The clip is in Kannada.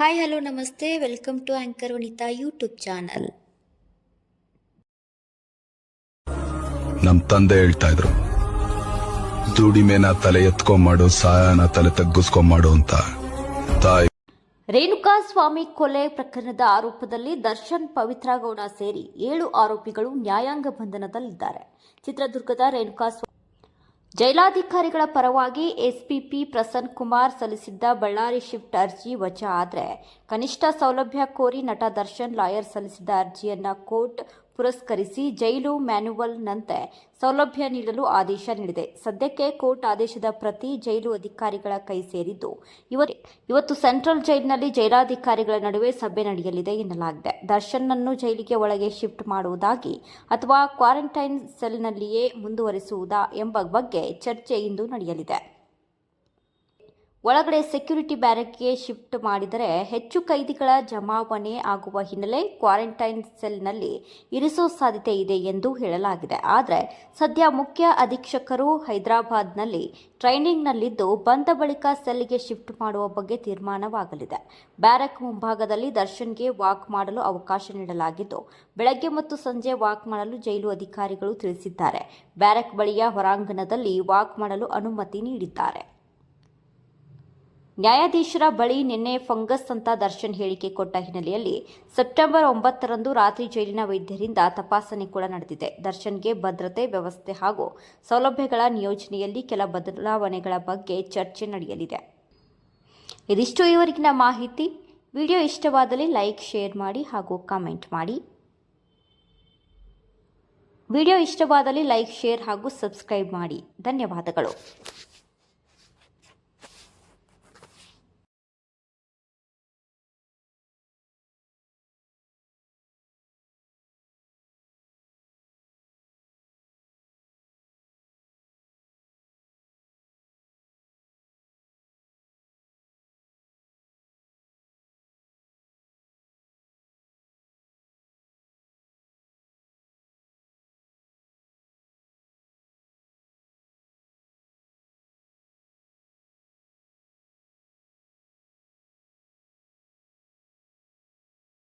ಹಾಯ್ ಹಲೋ ನಮಸ್ತೆ welcome to anchor Vanita YouTube channel ನಮ್ ತಂದೆ ಹೇಳ್ತಾ ಇದ್ರು ದುಡಿಮೆನ ತಲೆ ಎತ್ಕೊಂಡ್ ಸಹಾಯನ ತಲೆ ತಗ್ಗಿಸ್ಕೊಂಡ್ ಅಂತ. ತಾಯಿ ರೇಣುಕಾ ಸ್ವಾಮಿ ಕೊಲೆ ಪ್ರಕರಣದ ಆರೋಪದಲ್ಲಿ ದರ್ಶನ್ ಪವಿತ್ರ ಗೌಡ ಸೇರಿ ಏಳು ಆರೋಪಿಗಳು ನ್ಯಾಯಾಂಗ ಬಂಧನದಲ್ಲಿದ್ದಾರೆ. ಚಿತ್ರದುರ್ಗದ ರೇಣುಕಾ ಸ್ವಾಮಿ ಜೈಲಾಧಿಕಾರಿಗಳ ಪರವಾಗಿ ಎಸ್ಪಿಪಿ ಪ್ರಸನ್ನ ಕುಮಾರ್ ಸಲ್ಲಿಸಿದ್ದ ಬಳ್ಳಾರಿ ಶಿಫ್ಟ್ ಅರ್ಜಿ ವಜಾ ಆದರೆ ಕನಿಷ್ಠ ಸೌಲಭ್ಯ ಕೋರಿ ನಟ ದರ್ಶನ್ ಲಾಯರ್ ಸಲ್ಲಿಸಿದ್ದ ಅರ್ಜಿಯನ್ನು ಕೋರ್ಟ್ ಪುರಸ್ಕರಿಸಿ ಜೈಲು ಮ್ಯಾನುವಲ್ನಂತೆ ಸೌಲಭ್ಯ ನೀಡಲು ಆದೇಶ ನೀಡಿದೆ. ಸದ್ಯಕ್ಕೆ ಕೋರ್ಟ್ ಆದೇಶದ ಪ್ರತಿ ಜೈಲು ಅಧಿಕಾರಿಗಳ ಕೈ ಸೇರಿದ್ದು ಇವತ್ತು ಇವತ್ತು ಸೆಂಟ್ರಲ್ ಜೈಲಿನಲ್ಲಿ ಜೈಲಾಧಿಕಾರಿಗಳ ನಡುವೆ ಸಭೆ ನಡೆಯಲಿದೆ ಎನ್ನಲಾಗಿದೆ. ದರ್ಶನ್ನನ್ನು ಜೈಲಿಗೆ ಒಳಗೆ ಶಿಫ್ಟ್ ಮಾಡುವುದಾಗಿ ಅಥವಾ ಕ್ವಾರಂಟೈನ್ ಸೆಲ್ನಲ್ಲಿಯೇ ಮುಂದುವರಿಸುವುದಾ ಎಂಬ ಬಗ್ಗೆ ಚರ್ಚೆ ಇಂದು ನಡೆಯಲಿದೆ. ಒಳಗಡೆ ಸೆಕ್ಯೂರಿಟಿ ಬ್ಯಾರಕ್ಗೆ ಶಿಫ್ಟ್ ಮಾಡಿದರೆ ಹೆಚ್ಚು ಕೈದಿಗಳ ಜಮಾವಣೆ ಆಗುವ ಹಿನ್ನೆಲೆ ಕ್ವಾರಂಟೈನ್ ಸೆಲ್ನಲ್ಲಿ ಇರಿಸೋ ಸಾಧ್ಯತೆ ಇದೆ ಎಂದು ಹೇಳಲಾಗಿದೆ. ಆದರೆ ಸದ್ಯ ಮುಖ್ಯ ಅಧೀಕ್ಷಕರು ಹೈದರಾಬಾದ್ನಲ್ಲಿ ಟ್ರೈನಿಂಗ್ನಲ್ಲಿದ್ದು ಬಂದ ಬಳಿಕ ಸೆಲ್ಗೆ ಶಿಫ್ಟ್ ಮಾಡುವ ಬಗ್ಗೆ ತೀರ್ಮಾನವಾಗಲಿದೆ. ಬ್ಯಾರಕ್ ಮುಂಭಾಗದಲ್ಲಿ ದರ್ಶನ್ಗೆ ವಾಕ್ ಮಾಡಲು ಅವಕಾಶ ನೀಡಲಾಗಿದ್ದು, ಬೆಳಗ್ಗೆ ಮತ್ತು ಸಂಜೆ ವಾಕ್ ಮಾಡಲು ಜೈಲು ಅಧಿಕಾರಿಗಳು ತಿಳಿಸಿದ್ದಾರೆ. ಬ್ಯಾರಕ್ ಬಳಿಯ ಹೊರಾಂಗಣದಲ್ಲಿ ವಾಕ್ ಮಾಡಲು ಅನುಮತಿ ನೀಡಿದ್ದಾರೆ. ನ್ಯಾಯಾಧೀಶರ ಬಳಿ ನಿನ್ನೆ ಫಂಗಸ್ ಅಂತ ದರ್ಶನ್ ಹೇಳಿಕೆ ಕೊಟ್ಟ ಹಿನ್ನೆಲೆಯಲ್ಲಿ ಸೆಪ್ಟೆಂಬರ್ ಒಂಬತ್ತರಂದು ರಾತ್ರಿ ಜೈಲಿನ ವೈದ್ಯರಿಂದ ತಪಾಸಣೆ ಕೂಡ ನಡೆದಿದೆ. ದರ್ಶನ್ಗೆ ಭದ್ರತೆ, ವ್ಯವಸ್ಥೆ ಹಾಗೂ ಸೌಲಭ್ಯಗಳ ನಿಯೋಜನೆಯಲ್ಲಿ ಕೆಲ ಬದಲಾವಣೆಗಳ ಬಗ್ಗೆ ಚರ್ಚೆ ನಡೆಯಲಿದೆ. ಇದಿಷ್ಟು ಇವರಿಗಿನ ಮಾಹಿತಿ. ವಿಡಿಯೋ ಇಷ್ಟವಾದಲ್ಲಿ ಲೈಕ್, ಶೇರ್ ಮಾಡಿ ಹಾಗೂ ಕಾಮೆಂಟ್ ಮಾಡಿ. ವಿಡಿಯೋ ಇಷ್ಟವಾದಲ್ಲಿ ಲೈಕ್, ಶೇರ್ ಹಾಗೂ ಸಬ್ಸ್ಕ್ರೈಬ್ ಮಾಡಿ. ಧನ್ಯವಾದಗಳು.